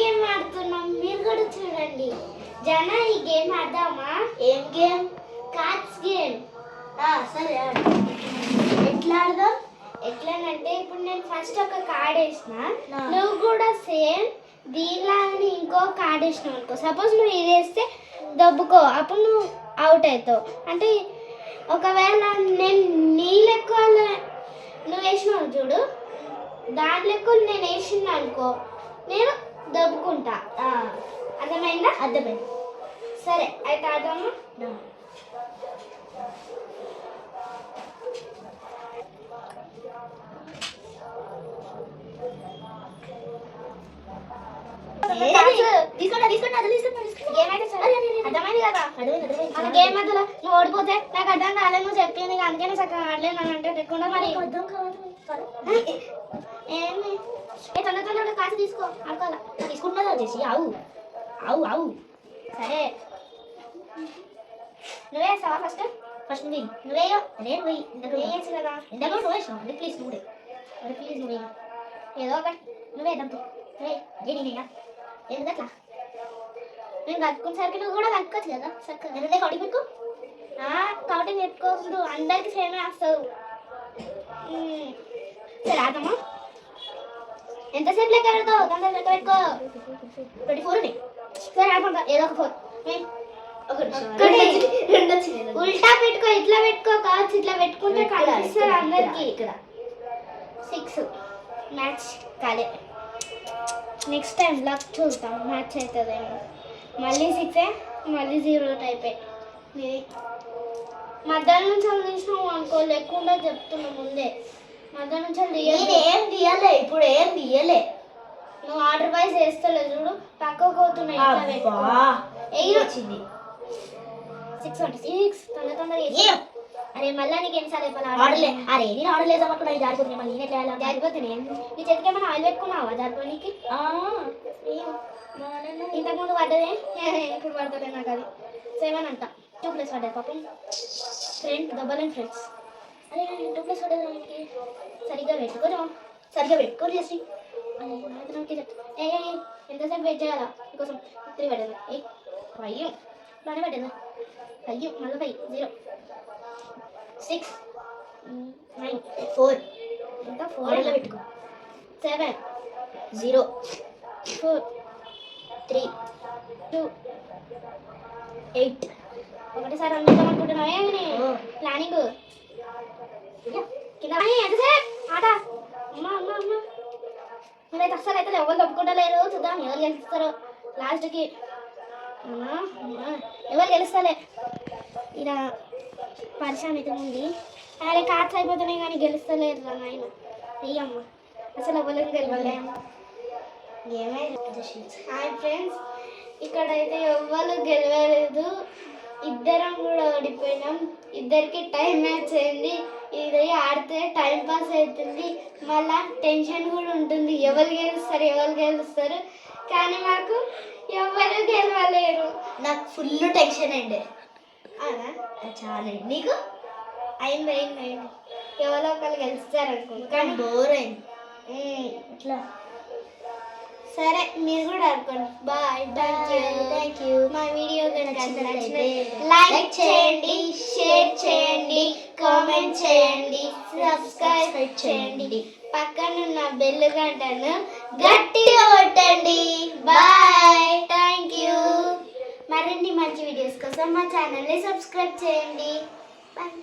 Game ఆడుతున్నాం. మీరు కూడా చూడండి. జన ఈ గేమ్ ఆడదామా? ఏం గేమ్? Cards game. సరే ఎట్లా ఆడదాం? ఎట్లానంటే ఇప్పుడు నేను ఫస్ట్ ఒక కార్డ్ వేసిన. నువ్వు కూడా సేమ్ దీనిలాగానే ఇంకో కార్డ్ వేసినావు అనుకో. సపోజ్ నువ్వు ఇది వేస్తే దబ్బుకో. అప్పుడు నువ్వు అవుట్ అవుతావు. అంటే ఒకవేళ నేను నీ లెక్క నువ్వు వేసినావు చూడు. దాని లెక్క నేను వేసిన అనుకో. నేను దబ్బుకుంటా అర్థమైందా? అర్థమైంది. సరే అయితే తీసుకుంటా గేమ్ మధ్యలో నువ్వు ఓడిపోతే నాకు అర్థం కాలేదు నువ్వు చెప్పింది అందుకే నేను చక్కగా ఆడలేదు నన్ను అంటే లేకుండా మరి. ఏమి ఏ తొందర తొందరగా కాసు తీసుకో ఆడుకోవాలా? వచ్చేసి అవు అవు అవు సరే. నువ్వే వేస్తావా ఫస్ట్ ఫస్ట్ నువ్వు నువ్వే నేను పోయి ఇంతకు వేయచ్చు కదా ఇంతకు నువ్వు వేసినావు అంటే ప్లీజ్ నువ్వే అరే ప్లీజ్ నువ్వే ఏదో ఒకటి. నువ్వే దంపు. నువ్వే అదే నేనేగా ఎందుకు అట్లా? నేను కట్టుకునేసరికి నువ్వు కూడా కట్టుకోవచ్చు కదా? చక్కగా ఎందుకంటే కౌంటింగ్ పెట్టుకో కౌంటింగ్ పెట్టుకోవద్దు అందరికి సేమే వస్తావు. సరే ఆదమ్మా ఎంతసేపు లెక్క పెడతావు? తొందర లెక్క పెట్టుకో. ట్వంటీ ఫోర్ సరే ఆడమంటా ఏదో ఒక ఫోర్ ఉల్టా పెట్టుకో ఇట్లా పెట్టుకో కావచ్చు ఇట్లా పెట్టుకుంటే కనిపిస్తారు అందరికి. ఇక్కడ. సిక్స్. మ్యాచ్ కాలే. నెక్స్ట్ టైం లక్ చూద్దాం. మ్యాచ్ అవుతుందేమో మళ్ళీ సిక్సే మళ్ళీ జీరో టైపే ఇది మధ్యాహ్నం తీసినావు అనుకో లేకుండా చెప్తున్నా ముందే. మధ్యాహ్నం నుంచి ఏం తీయలే ఇప్పుడు ఏం తీయలే. నువ్వు ఆర్డర్ వైజ్ వేస్తలే చూడు పక్కకు పోతున్నాయి. ఎయిర్ వచ్చింది. సిక్స్ ట్వంటీ సిక్స్ తొందర తొందర అరే మళ్ళీ నీకు ఎన్నిసార్లు చెప్పాలి ఆడలే అరే నేను ఆడలేదు అనుకున్నా ఇది ఆడుతుంది మళ్ళీ నేను ఎట్లా? జారిపోతుంది నీ చేతికి ఏమైనా ఆయిల్ పెట్టుకున్నావా జారిపోనీకి? ఆ, ఇంతకుముందు పడ్డదే? ఇప్పుడు పడుతుంది నాకు అది. సెవెన్ అంట. టూ ప్లస్ పడ్డది పాపం. ఫ్రెండ్ డబల్ అండ్ ఫ్రెండ్స్ అరే టూ ప్లస్ దానికి సరిగ్గా పెట్టుకోను సరిగ్గా పెట్టుకోని చేసి ఏ ఎంతసేపు వెయిట్ చేయాలా? మీకోసం త్రీ పడ్డది ఏ ఫైవ్. బాగానే పడ్డది ఫైవ్ మళ్ళీ five zero. Six nine four. ఎంత ఫోర్ ఆర్డర్లో పెట్టుకో. Seven zero four three two eight. ఒకటేసారి వండుతాం అనుకుంటున్నావే. ప్లానింగ్ కింద అని ఎంతసేపు ఆట అమ్మా అమ్మా అమ్మా మీరైతే అస్సలు అయితే ఎవరు తప్పుకుంటలేరు. చూద్దాం ఎవరు గెలుస్తారో లాస్ట్కి. ఎవరు గెలుస్తలే? ఇలా పరిశాన్ అయితే ఉంది. అరే కార్డ్స్ అయిపోతున్నాయి కానీ గెలుస్తలేరు రా నాయన. అయ్యమ్మ అసలు ఎవరు గెలవలేము హాయ్ ఫ్రెండ్స్ ఇక్కడైతే ఎవ్వరు గెలవలేదు. ఇద్దరం కూడా ఓడిపోయినాం. ఇద్దరికి టైం మ్యాచ్ అయింది. ఇది ఆడితే టైం పాస్ అవుతుంది. మళ్ళా టెన్షన్ కూడా ఉంటుంది. ఎవరు గెలుస్తారు ఎవరు గెలుస్తారు. కానీ మాకు ఎవరు గెలవలేరు. నాకు ఫుల్ టెన్షన్ అయింది అవునా? చాలా. నీకు? అయింది అయింది అయింది. ఎవరో ఒకరు గెలుస్తారు అనుకుంటా. కానీ బోర్ అయింది. ఇట్లా. సరే మీరు కూడా అనుకోండి bye thank you thank you మా వీడియో కనుక లైక్ చేయండి షేర్ చేయండి కామెంట్ చేయండి సబ్స్క్రైబ్ చేయండి. పక్కనున్న బెల్ గంటను గట్టిగా కొట్టండి. బాయ్ థ్యాంక్ యూ మరిన్ని మంచి వీడియోస్ కోసం మా ఛానల్ని సబ్స్క్రైబ్ చేయండి. బాయ్